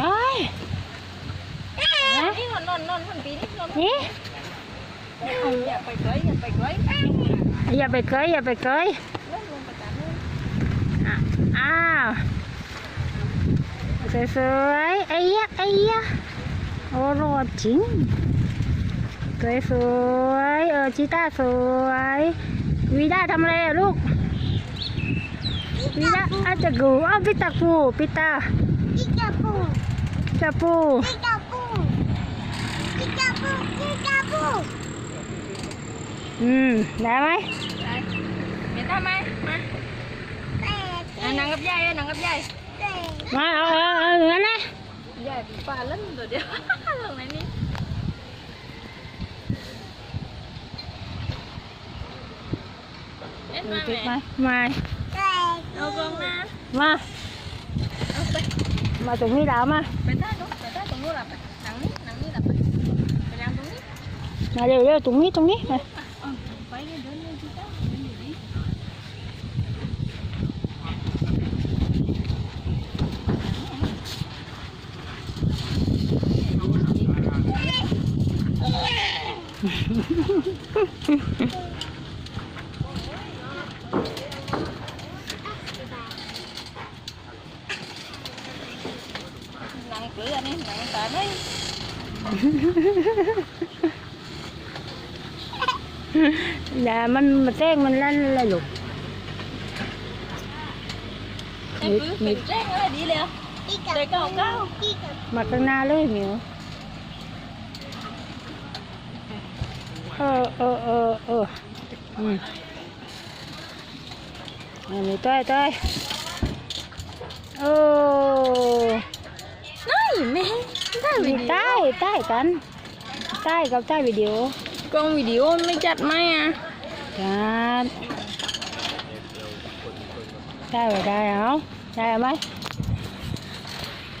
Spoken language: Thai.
เฮ้ยนี่นอนนอนนอนคนปีนี่นอนนี่อย่าไปไกลอย่าไปไกลอย่าไปเกยอย่าไปเกยลงลงไปตามนู้นอะอ้าวสวยๆไอ้ยะไอ้ยะโอ้รอดจริงสวยสวยๆเออชิต้าสวยวีด้าทำอะไรอะลูก วีด้าอาจจะกูอ้าวพี่ตากูพี่ตา Pikapu, จะปู Pikapu, Pikapu, Pikapu. อืมได้ไหมเห็นทำไมมาอะนั่งกับยายอะนั่งกับยายมาเอาเอาเอาอย่างนั้นนะยายป่าเล่นตัวเดียวลงไหนนี่เอ็นมาติดไหมแม่ไม่เอากองน้ มาเอามาตรงนี้แล้วมา ไปใต้นู้นไปใต้ตรงนู้นหลับไปนั่งนี่นั่งนี่หลับไปไปนั่งตรงนี้มาเร็วเร็วตรงนี้ตรงนี้มาไปเนี่ยเดินเลยที่เจ้าเดินอยู่นี่าได้อย่ามันมาแจ้งมันลั่นอะไรลูก ไอ้ปื้อเป็นแจ้งอะไรดีเลยอะเด็กเก่าเก่า มาข้างหน้าเลยหมิวเออเออเออเอออืมอันนี้ต้อยต้อยโอ้ นี่แม่ ได้วิมีดีโอใต้ใต้กัน ใต้กับใต้วิดีโอกล้องวิดีโอไม่จัดไหมอะครับได้ไว้ได้เอาได้ไหม